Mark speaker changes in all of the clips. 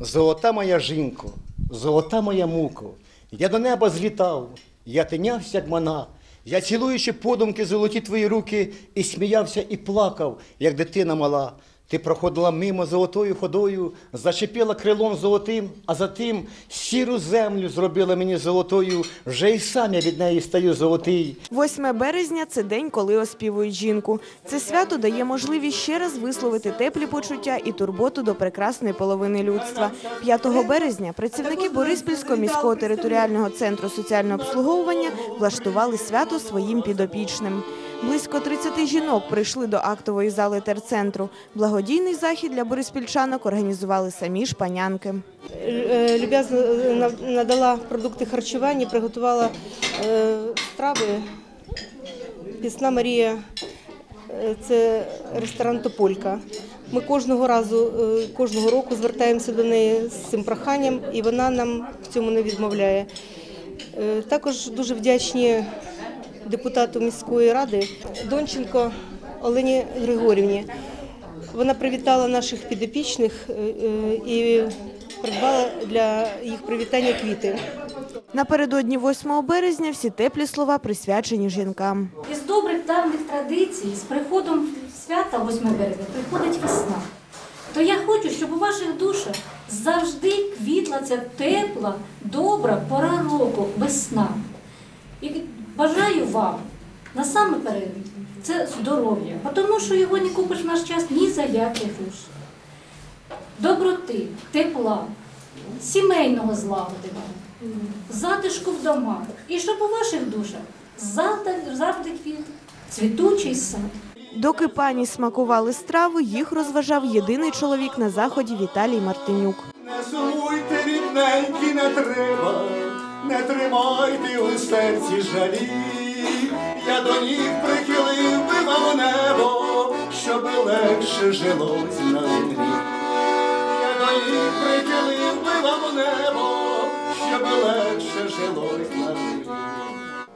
Speaker 1: Золота моя жінко, золота моя муко, я до неба злітав, я тинявся, як мана. Я цілуючи подумки золоті твої руки, і сміявся, і плакав, як дитина мала. Ти проходила мимо золотою ходою, зачепила крилом золотим, а затим сіру землю зробила мені золотою, вже й сам я від неї стаю золотий.
Speaker 2: 8 березня це день, коли оспівують жінку. Це свято дає можливість ще раз висловити теплі почуття і турботу до прекрасної половини людства. 5 березня працівники Бориспільського міського територіального центру соціального обслуговування влаштували свято своїм підопічним. Близько 30 жінок прийшли до актової зали терцентру. Благодійний захід для бориспільчанок організували самі ж панянки.
Speaker 3: Е, люб'язно е, надала продукти харчування, приготувала е, страви. Пісна Марія е, це ресторан Тополька. Ми кожного разу, е, кожного року звертаємося до неї з цим проханням, і вона нам в цьому не відмовляє. Е, Також дуже вдячні депутату міської ради Донченко Олені Григорівні. Вона привітала наших підопічних е, е, і придбала для їх привітання квіти.
Speaker 2: Напередодні 8 березня всі теплі слова присвячені жінкам.
Speaker 4: Із добрих давніх традицій з приходом свята 8 березня приходить весна. То я хочу, щоб у ваших душах завжди квітла ця тепла, добра пора року, весна. І бажаю вам насамперед це здоров'я, тому що його не купиш в наш час ні за які гроші. Доброти, тепла, сімейного злагоди вам, затишку в домах. І щоб у ваших душах завжди, завжди квіт, цвітучий сад.
Speaker 2: Доки пані смакували страву, їх розважав єдиний чоловік на заході Віталій Мартинюк.
Speaker 1: Не сумуйте, рідненькі, не треба, не тримайте у серці жалі. Я до ніг прихилив би вам небо, щоб легше жилось на землі. Я до ніг прихилив би вам небо, щоб легше жилось на землі.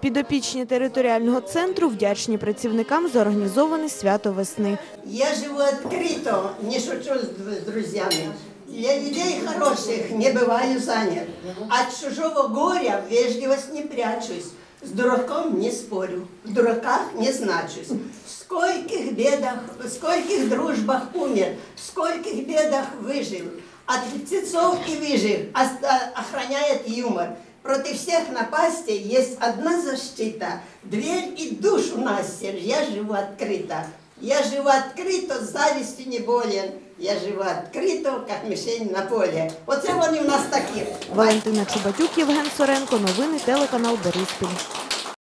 Speaker 2: Підопічні територіального центру вдячні працівникам за організоване свято весни.
Speaker 5: Я живу открыто, не шучу с, д- с друзьями. Для людей хороших не бываю занят. От чужого горя вежливость не прячусь. С дураком не спорю, в дураках не значусь. В скольких бедах, в скольких дружбах умер, в скольких бедах выжил. От птицов и выжив оста- охраняет юмор. Против всех напастей есть одна защита. Дверь и душу настежь. Я живу открыто. Я живу открыто, з не болен. Я живу открыто, как мишень на полі. Оце вони в нас такі.
Speaker 2: Валентина Чубатюк, Євген Соренко. Новини телеканал Бориспіль.